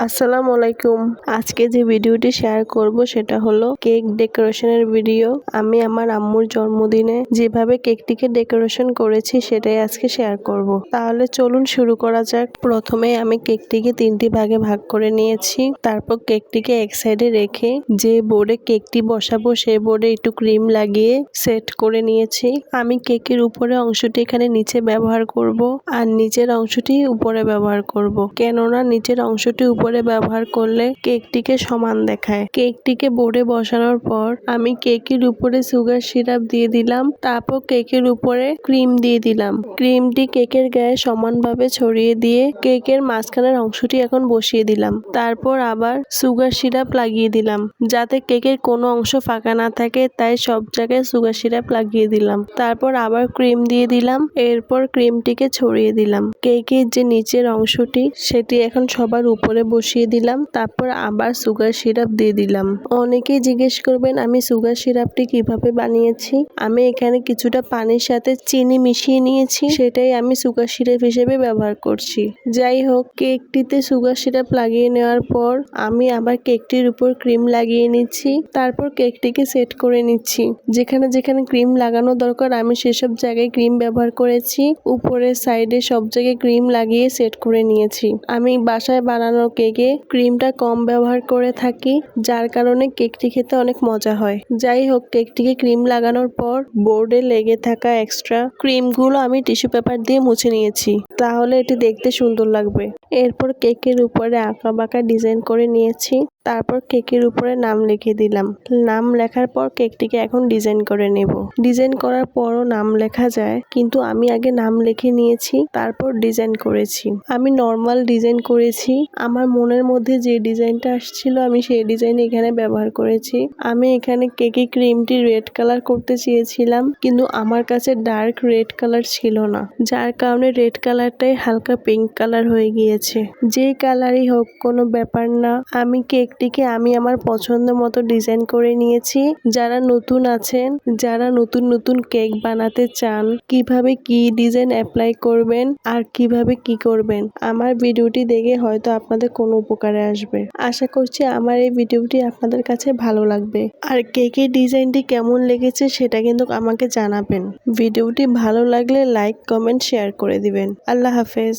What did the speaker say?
আসসালামু আলাইকুম। আজকে যে ভিডিওটি শেয়ার করব সেটা হলো কেক ডেকোরেশনের ভিডিও আমি আমার আম্মুর জন্মদিনে যেভাবে কেকটিকে ডেকোরেশন করেছি সেটাই আজকে শেয়ার করব। তাহলে চলুন শুরু করা যাক। প্রথমে আমি কেকটিকে তিনটি ভাগে ভাগ করে নিয়েছি। তারপর কেকটিকে এক সাইডে রেখে যে বোর্ডে কেকটি বসাবো সেই বোর্ডে একটু ক্রিম লাগিয়ে সেট করে নিয়েছি। আমি কেকের উপরে অংশটি এখানে নিচে ব্যবহার করব আর নিচের অংশটি উপরে ব্যবহার করব। কেননা নিচের অংশটি উপরে ব্যবহার করলে কেকটিকে সমান দেখায়। কেকটিকে বোর্ডে বসানোর পর আমি কেকের উপরে সুগার সিরাপ দিয়ে দিলাম, তারপর কেকের উপরে ক্রিম দিয়ে দিলাম। ক্রিমটি কেকের গায়ে সমানভাবে ছড়িয়ে দিয়ে কেকের মাঝখানের অংশটি এখন বসিয়ে দিলাম। তারপর আবার সুগার সিরাপ লাগিয়ে দিলাম। যাতে কেকের কোনো অংশ ফাঁকা না থাকে, তাই সব জায়গায় সুগার সিরাপ লাগিয়ে দিলাম। তারপর আবার ক্রিম দিয়ে দিলাম, এরপর ক্রিমটিকে ছড়িয়ে দিলাম। কেকের যে নিচের অংশটি, সেটি এখন সবার উপরে বসিয়ে দিলাম, তারপর আবার সুগার সিরাপ দিয়ে দিলাম। অনেকেই জিজ্ঞেস করবেন, আমি সুগার সিরাপটি কীভাবে বানিয়েছি? আমি এখানে কিছুটা পানির সাথে চিনি মিশিয়ে নিয়েছি, সেটাই আমি সুগার সিরাপ হিসেবে ব্যবহার করছি। যাই হোক, কেকটিতে সুগার সিরাপ লাগিয়ে নেওয়ার পর আমি আবার কেকটির উপর ক্রিম লাগিয়ে নিচ্ছি, তারপর কেকটিকে সেট করে নিচ্ছি। যেখানে যেখানে ক্রিম লাগানো দরকার, আমি সেসব জায়গায় ক্রিম ব্যবহার করেছি। উপরের সাইডে সব জায়গায় ক্রিম লাগিয়ে সেট করে নিয়েছি। আমি বাসায় বানানো কেকে ক্রিমটা কম ব্যবহার করে থাকি, যার কারণে কেকটি খেতে অনেক মজা হয়। যাই হোক, কেকটিকে ক্রিম লাগানোর পর বোর্ডে লেগে থাকা এক্সট্রা ক্রিমগুলো আমি টিস্যু পেপার দিয়ে মুছে নিয়েছি। তাহলে এটি দেখতে সুন্দর লাগবে। এরপর কেকের উপরে আঁকা বাঁকা ডিজাইন করে নিয়েছি। তারপর কেকের উপরে নাম লিখে দিলাম। নাম লেখার পর কেকটিকে এখন ডিজাইন করে নেব। ডিজাইন করার পরও নাম লেখা যায়, কিন্তু আমি আগে নাম লিখে নিয়েছি, তারপর ডিজাইন করেছি। আমি নর্মাল ডিজাইন করেছি। আমার মনের মধ্যে যে ডিজাইনটা আসছিল, আমি সেই ডিজাইন এখানে ব্যবহার করেছি। আমি এখানে কেকে ক্রিমটি রেড কালার করতে চেয়েছিলাম, কিন্তু আমার কাছে ডার্ক রেড কালার ছিল না, যার কারণে রেড কালারটাই হালকা পিঙ্ক কালার হয়ে গিয়েছে। যে কালারই হোক, কোনো ব্যাপার না। আমি কেকটিকে আমি আমার পছন্দ মতো ডিজাইন করে নিয়েছি। যারা নতুন আছেন, যারা নতুন নতুন কেক বানাতে চান, কীভাবে কি ডিজাইন অ্যাপ্লাই করবেন আর কীভাবে কি করবেন, আমার ভিডিওটি দেখে হয়তো আপনাদের কোনো উপকারে আসবে। আশা করছি আমার এই ভিডিওটি আপনাদের কাছে ভালো লাগবে। আর কেকের ডিজাইনটি কেমন লেগেছে সেটা কিন্তু আমাকে জানাবেন। ভিডিওটি ভালো লাগলে লাইক, কমেন্ট, শেয়ার করে দিবেন। আল্লাহ হাফেজ।